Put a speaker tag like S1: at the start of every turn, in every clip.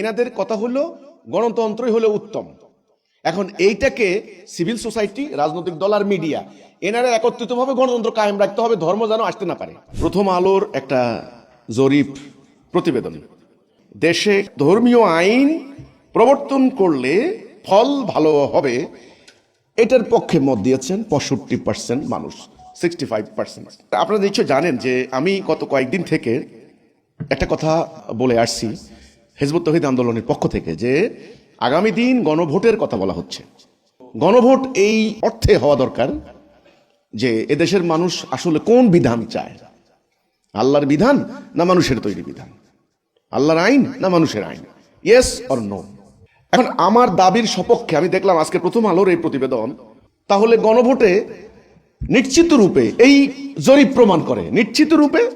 S1: এনাদের কথা হলো গণতন্ত্রই হলো উত্তম। এখন এইটাকে সিভিল সোসাইটি, রাজনৈতিক দল আর মিডিয়া, এনারা একত্রিতভাবে গণতন্ত্র কায়েম রাখতে হবে, ধর্ম যেন আসতে না পারে। প্রথম আলোর একটা জরিপ প্রতিবেদন। দেশে ধর্মীয় আইন প্রবর্তন করলে ফল ভালো হবে, এটার পক্ষে মত দিয়েছেন পঁয়ষট্টি পার্সেন্ট মানুষ সিক্সটি ফাইভ পার্সেন্ট আপনারা নিশ্চয় জানেন যে আমি গত কয়েকদিন থেকে একটা কথা বলে আসছি। হেজবুত তহিদ আন্দোলনের পক্ষ থেকে যে আগামী দিন গণভোটের কথা বলা হচ্ছে। গণভোট এই অর্থে হওয়া দরকার যে এদেশের মানুষ আসলে কোন বিধান চায়। আল্লাহর বিধান না মানুষের তৈরি বিধান? আল্লাহর আইন না মানুষের আইন? ইয়েস অর নো এখন আমার দাবির সপক্ষে আমি দেখলাম আজকে প্রথম আলোর এই প্রতিবেদন। তাহলে গণভোটে নিশ্চিত রূপে এই জরিপ প্রমাণ করে। নিশ্চিত রূপে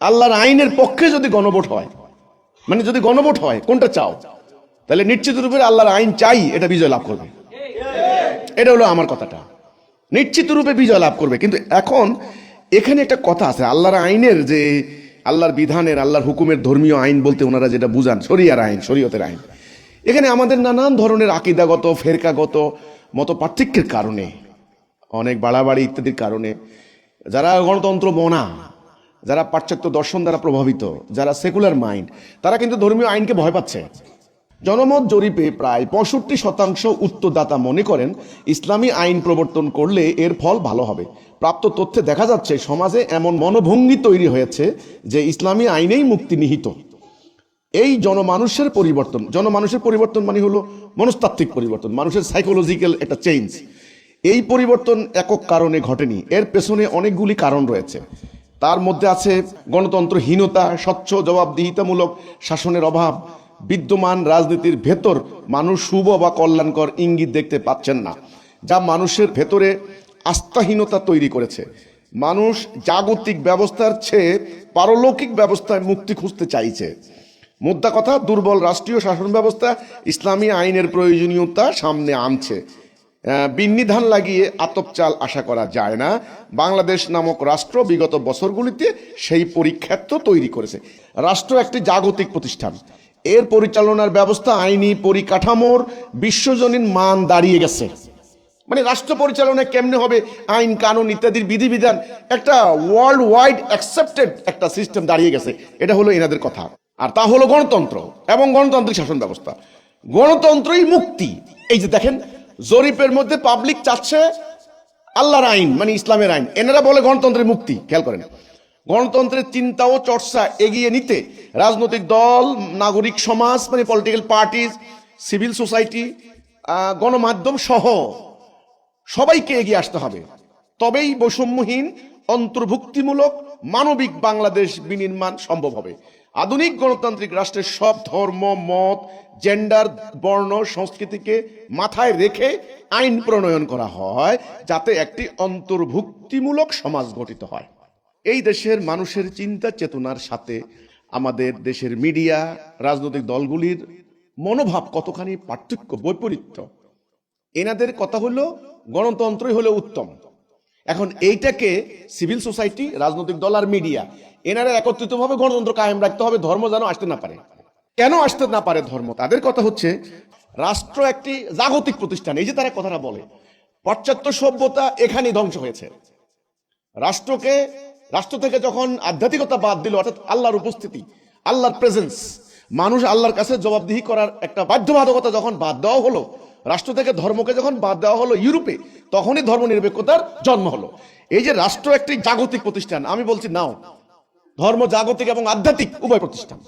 S1: আল্লাহর আইনের পক্ষে যদি গণভোট হয় মানে যদি গণভোট হয়, কোনটা চাও? তাহলে নিশ্চিত রূপে আল্লাহর আইন চাই, এটা বিজয় লাভ করবে। এটা হলো আমার কথাটা। নিশ্চিত রূপে বিজয় লাভ করবে। কিন্তু এখন এখানে একটা কথা আছে, আল্লাহর আইনের যে আল্লাহর বিধানের, আল্লাহর হুকুমের ধর্মীয় আইন বলতে ওনারা যেটা বুঝান, শরিয়ার আইন, শরীয়তের আইন। এখানে আমাদের নানান ধরনের আকিদাগত, ফেরকাগত মত পার্থক্যের কারণে, অনেক বাড়াবাড়ি ইত্যাদির কারণে, যারা গণতন্ত্র মনা যারা পাশ্চাত্য দর্শন দ্বারা প্রভাবিত, যারা সেকুলার মাইন্ড তারা কিন্তু ধর্মীয় আইনকে ভয় পাচ্ছে। জনমত জরিপে প্রায় পঁয়ষট্টি শতাংশ উত্তরদাতা মনে করেন ইসলামী আইন প্রবর্তন করলে এর ফল ভালো হবে। প্রাপ্ত তথ্যে দেখা যাচ্ছে, সমাজে এমন মনোভঙ্গি তৈরি হয়েছে যে ইসলামী আইনেই মুক্তি নিহিত। এই জনমানুষের পরিবর্তন জনমানুষের পরিবর্তন মানে হলো মনস্তাত্ত্বিক পরিবর্তন, মানুষের সাইকোলজিক্যাল একটা চেঞ্জ এই পরিবর্তন একক কারণে ঘটেনি, এর পেছনে অনেকগুলি কারণ রয়েছে। তার মধ্যে আছে গণতন্ত্রহীনতা, স্বচ্ছ, জবাবদিহিতামূলক শাসনের অভাব, বিদ্যমান রাজনীতির ভেতর মানুষ শুভ বা কল্যাণকর ইঙ্গিত দেখতে পাচ্ছেন না, যা মানুষের ভেতরে আস্থাহীনতা তৈরি করেছে। মানুষ জাগতিক ব্যবস্থার চেয়ে পারলৌকিক ব্যবস্থায় মুক্তি খুঁজতে চাইছে। মোদ্দা কথা, দুর্বল রাষ্ট্রীয় শাসন ব্যবস্থা ইসলামী আইনের প্রয়োজনীয়তা সামনে আনছে। বিন্নিধান লাগিয়ে আতপ চাল আশা করা যায় না। বাংলাদেশ নামক রাষ্ট্র বিগত বছরগুলিতে সেই পরীক্ষার্থ তৈরি করেছে। রাষ্ট্র একটি জাগতিক প্রতিষ্ঠান। এর পরিচালনার ব্যবস্থা, আইনি পরিকাঠামোর বিশ্বজনীন মান দাঁড়িয়ে গেছে। মানে রাষ্ট্র পরিচালনা কেমনে হবে? আইন, কানুন ইত্যাদির বিধিবিধান একটা ওয়ার্ল্ড ওয়াইড অ্যাকসেপ্টেড একটা সিস্টেম দাঁড়িয়ে গেছে। এটা হলো এনাদের কথা। আর তা হলো গণতন্ত্র এবং গণতান্ত্রিক শাসন ব্যবস্থা। গণতন্ত্রই মুক্তি। এই যে দেখেন জরিপের মধ্যে পাবলিক চাচ্ছে আল্লাহর আইন মানে ইসলামের আইন। এনারা বলে গণতন্ত্রের মুক্তি, খেয়াল করেন। গণতন্ত্রের চিন্তা ও চর্চা এগিয়ে নিতে রাজনৈতিক দল, নাগরিক সমাজ মানে পলিটিক্যাল পার্টিজ সিভিল সোসাইটি গণমাধ্যম সহ সবাইকে এগিয়ে আসতে হবে। তবেই বৈষম্যহীন, অন্তর্ভুক্তিমূলক, মানবিক বাংলাদেশ বিনির্মাণ সম্ভব হবে। আধুনিক গণতান্ত্রিক রাষ্ট্রের সব ধর্ম, মত জেন্ডার বর্ণ, সংস্কৃতিকে মাথায় রেখে আইন প্রণয়ন করা হয় যাতে একটি অন্তর্ভুক্তিমূলক সমাজ গঠিত হয়। এই দেশের মানুষের চিন্তা চেতনার সাথে আমাদের দেশের মিডিয়া, রাজনৈতিক দলগুলির মনোভাব কতখানি পার্থক্য, বৈপরীত্য? এনাদের কথা হলো গণতন্ত্রই হলো উত্তম। এখন এইটাকে সিভিল সোসাইটি, রাজনৈতিক দল আর মিডিয়া, এনারা একত্রিতভাবে গণতন্ত্র কায়েম রাখতে হবে, ধর্ম যেন আসতে না পারে। কেন আসতে না পারে ধর্ম? তাদের কথা হচ্ছে, রাষ্ট্র একটি জাগতিক প্রতিষ্ঠান, এই যে তারা কথাটা বলে, পাশ্চাত্য সভ্যতা এখানেই ধ্বংস হয়েছে। রাষ্ট্রকে, রাষ্ট্র থেকে যখন আধ্যাত্মিকতা বাদ দিল, অর্থাৎ আল্লাহর উপস্থিতি, আল্লাহর প্রেজেন্স মানুষ আল্লাহর কাছে জবাবদিহি করার একটা বাধ্যবাধকতা যখন বাদ দেওয়া হলো রাষ্ট্র থেকে ধর্মকে যখন বাদ দেওয়া হলো ইউরোপে, তখনই ধর্ম নিরপেক্ষতার জন্ম হলো। এই যে রাষ্ট্র একটি জাগতিক প্রতিষ্ঠান, আমি বলছি নাও, ধর্ম জাগতিক এবং আধ্যাত্মিক, উভয় প্রতিষ্ঠান।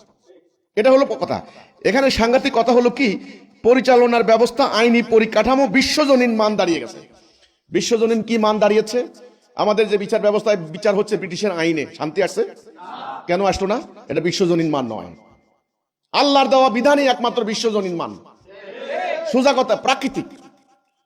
S1: এটা হলো কথা। এখানে সাংঘাতিক কথা হলো কি, পরিচালনার ব্যবস্থা, আইনি পরিকাঠামো, বিশ্বজনীন মান দাঁড়িয়ে গেছে। বিশ্বজনীন কি মান দাঁড়িয়েছে? আমাদের যে বিচার ব্যবস্থায় বিচার হচ্ছে ব্রিটিশের আইনে। শান্তি আসছে? কেন আসলো না? এটা বিশ্বজনীন মান নয়। আল্লাহর দেওয়া বিধানই একমাত্র বিশ্বজনীন মান। সোজা কথা প্রাকৃতিক।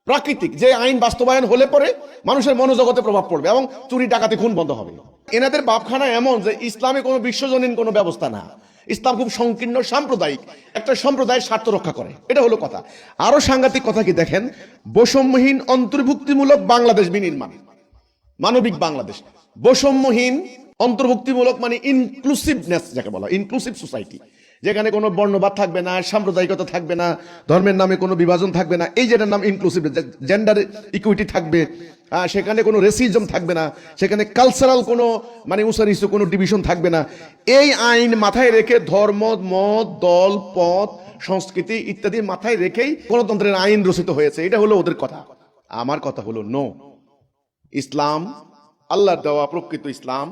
S1: প্রাকৃতিক, যে আইন বাস্তবায়ন হলে পরে মানুষের মনোজগতে প্রভাব পড়বে এবং চুরি, ডাকাতি, খুন বন্ধ হবে। এনাদের বাপখানা এমন যে ইসলামে কোনো বিশ্বজনীন কোনো ব্যবস্থা না। ইসলাম খুব সংকীর্ণ, সাম্প্রদায়িক, একটা সম্প্রদায়ের স্বার্থ রক্ষা করে। এটা হলো কথা। আরও সাংঘাতিক কথা কি দেখেন? বৈষম্যহীন, অন্তর্ভুক্তিমূলক বাংলাদেশ বিনির্মাণ। মানবিক বাংলাদেশ। বৈষম্যহীন, অন্তর্ভুক্তিমূলক মানে ইনক্লুসিভনেস যাকে বলা ইনক্লুসিভ সোসাইটি যেখানে কোনো বর্ণবাদ থাকবে না, সাম্প্রদায়িকতা থাকবে না, ধর্মের নামে কোনো বিভাজন থাকবে না, এই যেটার নাম ইনক্লুসিভ জেন্ডার ইকুইটি থাকবে সেখানে কোনো রেসিজম থাকবে না, সেখানে কালচারাল কোনো মানে উসারিসু কোনো ডিভিশন থাকবে না। এই আইন মাথায় রেখে ধর্ম, মত, দল, পথ, সংস্কৃতি ইত্যাদি মাথায় রেখেই গণতন্ত্রের আইন রচিত হয়েছে। এটা হলো ওদের কথা। আমার কথা হলো নো ইসলাম, আল্লাহর দেওয়া প্রকৃত ইসলাম,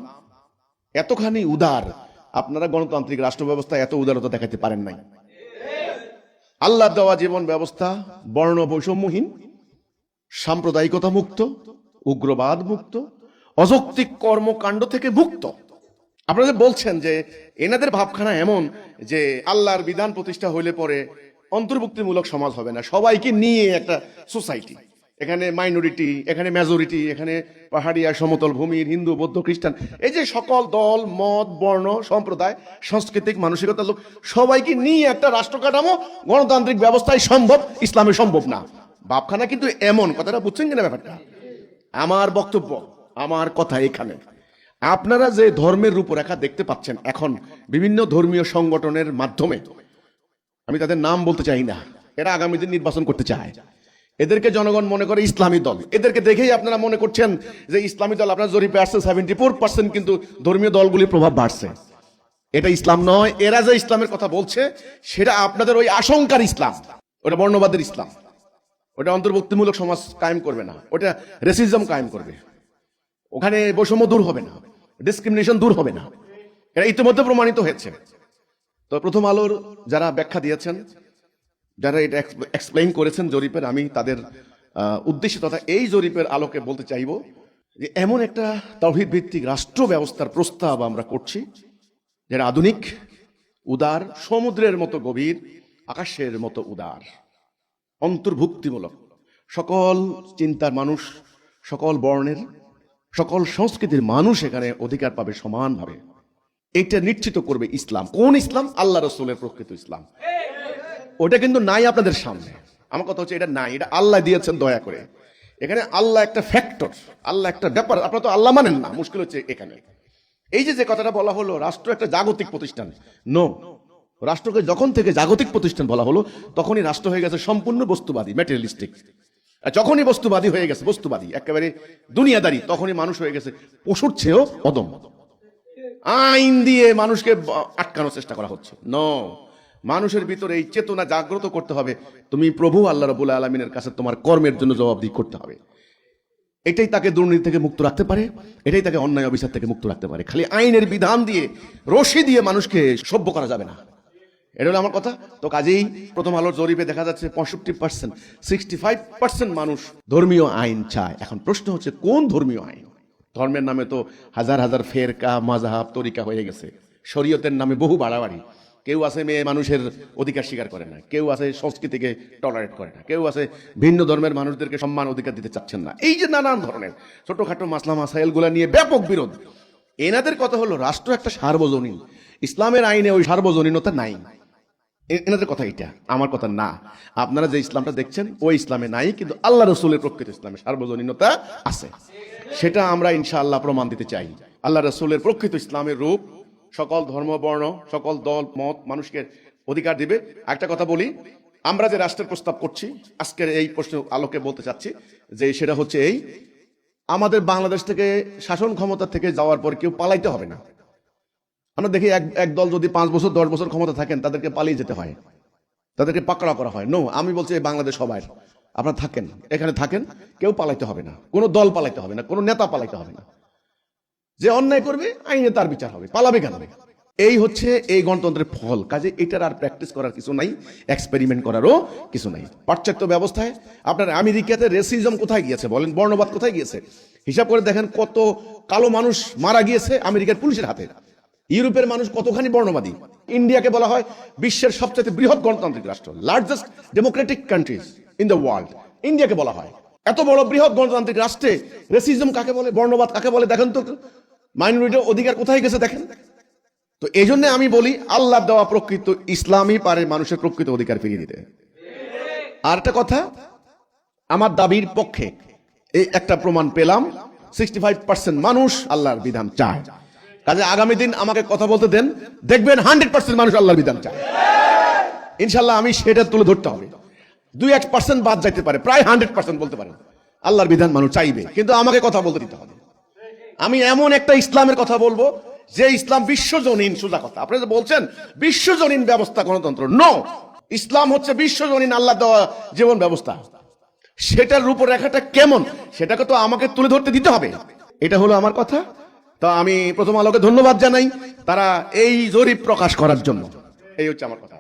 S1: এতখানি উদার আপনারা গণতান্ত্রিক রাষ্ট্র ব্যবস্থা এত উদারতা দেখাতে পারেন নাই। আল্লাহ দেওয়া জীবন ব্যবস্থা বর্ণ বৈষম্যহীন সাম্প্রদায়িকতা মুক্ত উগ্রবাদ মুক্ত অযৌক্তিক কর্মকাণ্ড থেকে মুক্ত। আপনারা বলছেন যে এনাদের ভাবখানা এমন যে আল্লাহর বিধান প্রতিষ্ঠা হইলে পরে অন্তর্ভুক্তিমূলক সমাজ হবে না, সবাইকে নিয়ে একটা সোসাইটি। এখানে মাইনরিটি এখানে মেজরিটি এখানে পাহাড়িয়া, সমতল ভূমির, হিন্দু, বৌদ্ধ, খ্রিস্টান, এই যে সকল দল, মত, বর্ণ, সম্প্রদায়, সাংস্কৃতিক, মানসিকতার লোক, সবাইকে নিয়ে একটা রাষ্ট্র কাঠামো, গণতান্ত্রিক ব্যবস্থায় সম্ভব, ইসলামে সম্ভব না। বাপখানা কিন্তু এমন, কথাটা বুঝছেন কিনা ব্যাপারটা? আমার বক্তব্য, আমার কথা এখানে। আপনারা যে ধর্মের রূপরেখা দেখতে পাচ্ছেন এখন, বিভিন্ন ধর্মীয় সংগঠনের মাধ্যমে, আমি তাদের নাম বলতে চাই না, এরা আগামী দিন নির্বাচন করতে চায়। এদেরকে জনগণ মনে করে ইসলামী দল। এদেরকে দেখেই আপনারা মনে করছেন যে ইসলামী দল আপনার জরিপে আসছে সেভেন্টি ফোর পার্সেন্ট কিন্তু ধর্মীয় দলগুলির প্রভাব বাড়ছে। এটা ইসলাম নয়, এরা যে ইসলামের কথা বলছে, সেটা আপনাদের ওই আশঙ্কার ইসলাম। ওটা বর্ণবাদের ইসলাম। ওটা অন্তর্ভুক্তিমূলক সমাজ কায়েম করবে না। ওটা রেসিজম কায়েম করবে। ওখানে বৈষম্য দূর হবে না। ডিসক্রিমিনেশন দূর হবে না। এটা ইতিমধ্যে প্রমাণিত হয়েছে। তো প্রথম আলোর যারা ব্যাখ্যা দিয়েছেন যারা এটা এক্সপ্লেইন করেছেন জরিপের, আমি তাদের উদ্দেশ্য তথা এই জরিপের আলোকে বলতে চাইব যে এমন একটা তৌহিদ ভিত্তিক রাষ্ট্র ব্যবস্থার প্রস্তাব আমরা করছি, যেটা আধুনিক, উদার, সমুদ্রের মতো গভীর, আকাশের মতো উদার, অন্তর্ভুক্তিমূলক। সকল চিন্তার মানুষ, সকল বর্ণের, সকল সংস্কৃতির মানুষ এখানে অধিকার পাবে সমানভাবে। এটা নিশ্চিত করবে ইসলাম। কোন ইসলাম? আল্লাহ রসুলের প্রকৃত ইসলাম। ওটা কিন্তু নাই আপনাদের সামনে। আমার কথা হচ্ছে এটা নাই, এটা আল্লাহ দিয়েছেন দয়া করে। এখানে আল্লাহ একটা ফ্যাক্টর আল্লাহ একটা ব্যাপার, আপনারা তো আল্লাহ মানেন না, মুশকিল হচ্ছে এখানে। এই যে যে কথাটা বলা হলো, রাষ্ট্র একটা জাগতিক প্রতিষ্ঠান। নো রাষ্ট্রকে যখন থেকে জাগতিক প্রতিষ্ঠান বলা হলো, তখনই রাষ্ট্র হয়ে গেছে সম্পূর্ণ বস্তুবাদী ম্যাটেরিয়ালিস্টিক যখনই বস্তুবাদী হয়ে গেছে, বস্তুবাদী, একেবারে দুনিয়াদারি, তখনই মানুষ হয়ে গেছে পশুর চেয়েও অদম আইন দিয়ে মানুষকে আটকানোর চেষ্টা করা হচ্ছে। ন মানুষের ভিতরে এই চেতনা জাগ্রত করতে হবে। তুমি প্রভু আল্লাহ রবুল আলমিনের কাছে তোমার কর্মের জন্য জবাবদিহি করতে হবে। এটাই তাকে দুর্নীতি থেকে মুক্ত রাখতে পারে, এটাই তাকে অন্যায় অবিচার থেকে মুক্ত রাখতে পারে। খালি আইনের বিধান দিয়ে, রশি দিয়ে মানুষকে সভ্য করা যাবে না। এটা হলো আমার কথা। তো কাজেই প্রথম আলোর জরিপে দেখা যাচ্ছে পঁয়ষট্টি পার্সেন্ট সিক্সটি ফাইভ পার্সেন্ট মানুষ ধর্মীয় আইন চায়। এখন প্রশ্ন হচ্ছে, কোন ধর্মীয় আইন? ধর্মের নামে তো হাজার হাজার ফেরকা মাজাহাব তরিকা হয়ে গেছে। শরীয়তের নামে বহু বাড়াবাড়ি। কেউ আছে মেয়ে মানুষের অধিকার স্বীকার করে না, কেউ আছে সংস্কৃতিকে টলারেট করে না, কেউ আছে ভিন্ন ধর্মের মানুষদেরকে সম্মান অধিকার দিতে চাচ্ছেন না। এই যে নানান ধরনের ছোটখাটো মাসলা মাসাইলগুলা নিয়ে ব্যাপক বিরোধ, এনাদের কথা হলো রাষ্ট্র একটা সার্বজনীন, ইসলামের আইনে ওই সার্বজনীনতা নাই। এনাদের কথা এটা আমার কথা না। আপনারা যে ইসলামটা দেখছেন, ওই ইসলামে নাই, কিন্তু আল্লাহ রসুলের প্রকৃত ইসলামে সার্বজনীনতা আছে। সেটা আমরা ইনশাআল্লাহ প্রমাণ দিতে চাই। আল্লাহ রসুলের প্রকৃত ইসলামের রূপ সকল ধর্ম, বর্ণ, সকল দল, মত, মানুষকে অধিকার দিবে। একটা কথা বলি, আমরা যে রাষ্ট্রের প্রস্তাব করছি, আজকের এই প্রশ্ন আলোকে বলতে চাচ্ছি যে সেটা হচ্ছে এই, আমাদের বাংলাদেশ থেকে শাসন ক্ষমতা থেকে যাওয়ার পর কেউ পালাইতে হবে না। আমরা দেখি এক এক দল যদি পাঁচ বছর, দশ বছর ক্ষমতা থাকেন, তাদেরকে পালিয়ে যেতে হয়। তাদেরকে পাকড়া করা হয়। নো আমি বলছি এই বাংলাদেশ সবাই, আপনারা থাকেন, এখানে থাকেন, কেউ পালাইতে হবে না। কোনো দল পালাইতে হবে না, কোনো নেতা পালাইতে হবে না। যে অন্যায় করবে, আইনে তার বিচার হবে। পালাবে কেন? এই হচ্ছে এই গণতন্ত্রের ফল। কাজে এটার আর প্র্যাকটিস করার কিছু নাই এক্সপেরিমেন্ট করারও কিছু নাই। পাশ্চাত্য ব্যবস্থায় আপনার আমেরিকাতে রেসিজম কোথায় গিয়েছে বলেন? বর্ণবাদ কোথায় গিয়েছে? হিসাব করে দেখেন কত কালো মানুষ মারা গিয়েছে আমেরিকার পুলিশের হাতে। ইউরোপের মানুষ কতখানি বর্ণবাদী? ইন্ডিয়াকে বলা হয় বিশ্বের সবচেয়ে বৃহৎ গণতান্ত্রিক রাষ্ট্র largest democratic countries in the world ইন্ডিয়াকে বলা হয়। এত বড় বৃহৎ গণতান্ত্রিক রাষ্ট্রে রেসিজম কাকে বলে, বর্ণবাদ কাকে বলে? দেখেন তো। মাইনরিটির অধিকার কোথায় গেছে দেখেন? তো এই জন্য আমি বলি, আল্লাহ দেওয়া প্রকৃত ইসলামই পারে মানুষের প্রকৃত অধিকার ফিরিয়ে দিতে। আর একটা কথা, আমার দাবির পক্ষে এই একটা প্রমাণ পেলাম সিক্সটি ফাইভ পার্সেন্ট মানুষ আল্লাহর বিধান চায়। কাজে আগামী দিন আমাকে কথা বলতে দেন, দেখবেন হান্ড্রেড পার্সেন্ট মানুষ আল্লাহর বিধান চায়। ইনশাল্লাহ আমি সেটা তুলে ধরতে হবে। দুই এক পার্সেন্ট বাদ যাইতে পারে, প্রায় হান্ড্রেড পার্সেন্ট বলতে পারেন। আল্লাহর বিধান মানুষ চাইবে, কিন্তু আমাকে কথা বলতে দিতে হবে। আমি এমন একটা ইসলামের কথা বলব, যে ইসলাম বিশ্বজনীন সোজা কথা। আপনি যে বলছেন, বিশ্বজনীন ব্যবস্থা গণতন্ত্র। নো ইসলাম হচ্ছে বিশ্বজনীন আল্লাহ দেওয়া জীবন ব্যবস্থা। সেটার রূপরেখাটা কেমন? সেটাকে তো আমাকে তুলে ধরতে দিতে হবে। এটা হলো আমার কথা। তো আমি প্রথম আলোকে ধন্যবাদ জানাই তারা এই জরিপ প্রকাশ করার জন্য। এই হচ্ছে আমার কথা।